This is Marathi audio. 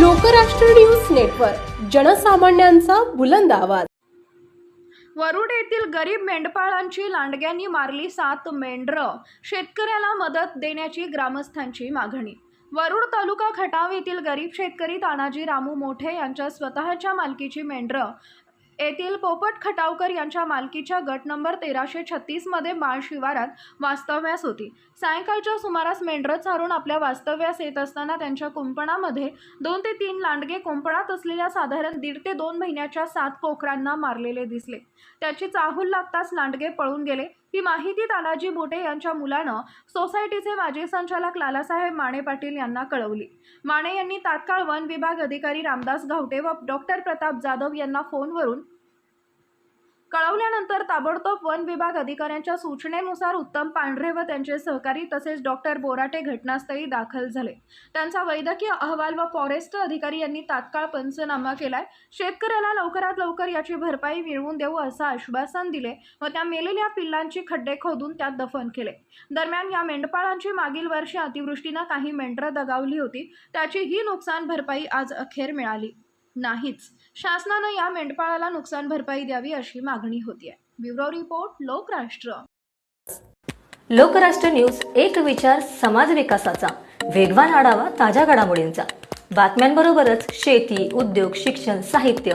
लोकराष्ट्र न्यूज नेटवर्क जनसामान्यांचा बुलंद आवाज. वरुड येथील गरीब मेंढपाळांची लांडग्यांनी मारली सात मेंढर. शेतकऱ्याला मदत देण्याची ग्रामस्थांची मागणी. वरुड तालुका खटाव येथील गरीब शेतकरी तानाजी रामू मोठे यांच्या स्वतःच्या मालकीची मेंढरं येथील पोपट खटावकर यांच्या मालकीच्या गट नंबर तेराशे छत्तीसमध्ये माळ शिवारात वास्तव्यास होती. सायंकाळच्या सुमारास मेंढर चारून आपल्या वास्तव्यास येत असताना त्यांच्या कुंपणामध्ये दोन ते तीन लांडगे कुंपणात असलेल्या साधारण दीड ते दोन महिन्याच्या सात पोखरांना मारलेले दिसले. त्याची चाहूल लागताच लांडगे पळून गेले. ही माहिती तानाजी बोटे यांच्या मुलानं सोसायटीचे माजी संचालक लालासाहेब माने पाटील यांना कळवली. माने यांनी तात्काळ वन विभाग अधिकारी रामदास घावटे व डॉक्टर प्रताप जाधव यांना फोनवरून कळवल्यानंतर ताबडतोब वन विभाग अधिकाऱ्यांच्या सूचनेनुसार उत्तम पांढरे व त्यांचे सहकारी तसेच डॉक्टर बोराटे घटनास्थळी दाखल झाले. त्यांचा वैद्यकीय अहवाल व फॉरेस्ट अधिकारी यांनी तात्काळ पंचनामा केलाय. शेतकऱ्याला लवकरात लवकर याची भरपाई मिळवून देऊ असं आश्वासन दिले व त्या मेलेल्या पिल्लांची खड्डे खोदून त्यात दफन केले. दरम्यान या मेंढपाळांची मागील वर्षी अतिवृष्टीनं काही मेंढरं दगावली होती. त्याची ही नुकसान भरपाई आज अखेर मिळाली. नाहीच. शासनानं या मेंढपाळाला नुकसान भरपाई द्यावी अशी मागणी होती आहे bureau report Lokrashtra. Lokrashtra news एक विचार समाज विकासाचा. वेगवान आढावा ताज्या घडामोडींचा. बातम्यांबरोबरच शेती उद्योग शिक्षण साहित्य